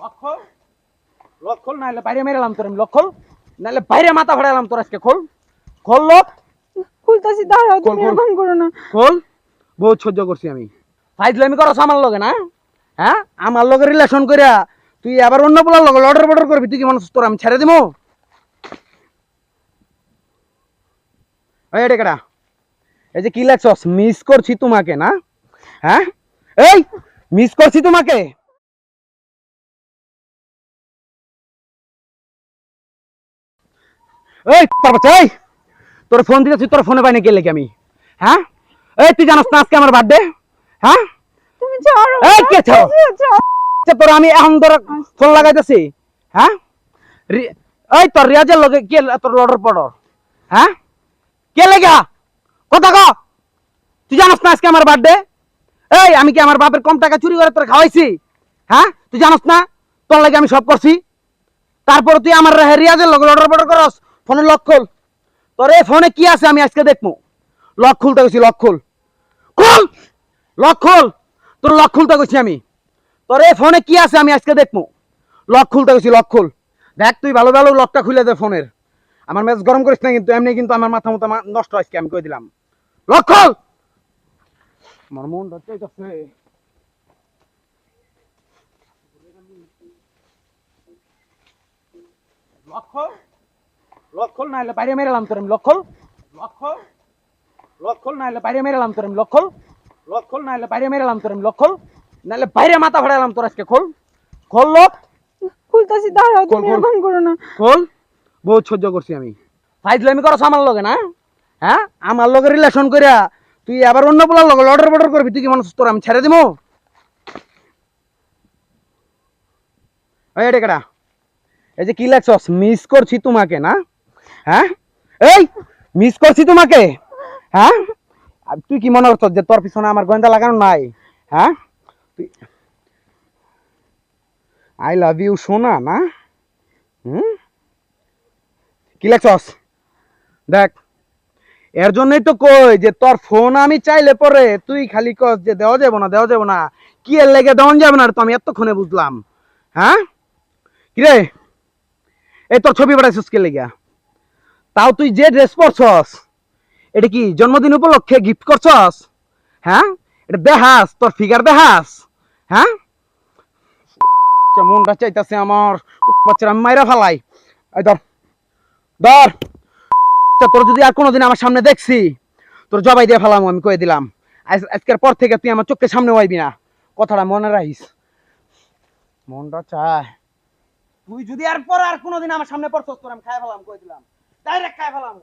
লক্ষল লক্ষল নাহলে বাইরে মেরেলাম তোর আমি লক্ষল নাহলে বাইরে মাথা ফাড়ালাম তোর আজকে খোল। খোল লোক। খুলতাছি দাঁড়াও তুমি এরকম করো না। খোল। বহুত সহ্য করছি আমি। ফাইজলামি করছ আমার লগে না? হ্যাঁ? আমার লগে রিলেশন করিয়া তুই আবার অন্য বলার লগে লডর বডর করবি তুই কি মানুষ তোর আমি ছেড়ে দিমু? এই এই যে কি লেখছস মিস করছি তোমাকে না? হ্যাঁ? এই মিস করছি তোমাকে? এই তার বাচ্চা, এই! তোর ফোন দিতেছি তোর ফোনে পাই না গেলে কি আমি? হ্যাঁ? এই তুই জানাস না আজকে আমার বার্থডে হ্যাঁ? তুমি ছাড়ো এই, কে ছাড়ো? আচ্ছা তোর আমি এখন তোর ফোন লাগাইতেছি হ্যাঁ? এই তোর রিয়াজের লগে কে তোর লডর পড়র হ্যাঁ? কে লেগা? কথা ক। তুই জানাস না আজকে আমার বার্থডে এই আমি কি আমার বাপের কম টাকা চুরি করে তোর খাওয়াইছি? হ্যাঁ? তুই জানাস না? তোর লাগে আমি সব করছি। তারপর তুই আমার রে- রিয়াজের লগে লডর পডর করস? ফোনে লক খোল। তোর এই ফোনে কি আছে আমি আজকে দেখব। লক খুলতে গেছি লক খোল। খুল! লক খুল! তোর লক খুলতে গেছি আমি। তোর এই ফোনে কি আছে আমি আজকে দেখব। লক খুলতে গেছি লক খোল। দেখ, তুই ভালো ভালো লকটা খুলে দে ফোনের। আমার মেজ গরম করিস না কিন্তু, এমনি কিন্তু আমার মাথা মতো নষ্ট আজকে আমি কই দিলাম। লক খোল! আমার মনটা চাইতেছে। লক খোল! লক খোল নাহলে বাইরে মেরেলাম তোর আমি লক খোল লক খোল লক খোল নাহলে বাইরে মেরেলাম তোর আমি লক খোল লক খোল নাহলে বাইরে মেরেলাম তোর আমি লক খোল নাহলে বাইরে মাথা ফাড়ালাম তোর আজকে খোল। খোল লোক। খুলতাছি দাঁড়াও তুমি। করো না। খোল। বহুত সহ্য করছি আমি। ফাইজলামি করছ আমার লগে না? হ্যাঁ? আমার লগে রিলেশন করিয়া তুই আবার অন্য বলার লগে লডর বডর করবি তুই কি মানুষ তোর আমি ছেড়ে দিমু? এই এটা এই যে কি লেখছস? মিস করছি তোমাকে না? হ্যাঁ? এই মিস করছি তোমাকে। হ্যাঁ? তুই কি মনে করছ যে তোর পিছনে আমার লাগানো নাই? হ্যাঁ? আই লাভ ইউ সোনা, না? হুম? কি দেখ, এর জন্যই তো কই যে তোর ফোন আমি চাইলে পরে তুই খালি কস যে দেওয়া যাব না, দেওয়া যাব না। কি এর লেগে দেওয়া যাবে না তো আমি এতক্ষণে বুঝলাম। হ্যাঁ? কিরে এই তোর ছবি পাঠাইছিস কে লেগা তাও তুই যে ড্রেস পরছস এটা কি জন্মদিন উপলক্ষে গিফট করছস? হ্যাঁ? এটা দেখাস তোর ফিগার দেখাস হ্যাঁ? আচ্ছা, মনটা চাইতাছে আমার বাচ্চারা আমি মাইরা ফালাই। ধর ধর। আচ্ছা, তোর যদি আর কোনোদিন আমার সামনে দেখছি তোর জবাই দিয়ে ফেলাম আমি কয়ে দিলাম। আজকের পর থেকে তুই আমার চোখের সামনে আইবি না। কথাটা মনে রাখিস। মনটা চায়। তুই যদি আর পর আর কোনোদিন আমার সামনে পড়ছস তোর আমি খাই ফেলাম কয়ে দিলাম। ডাইরেক্ট খাই ফেলাম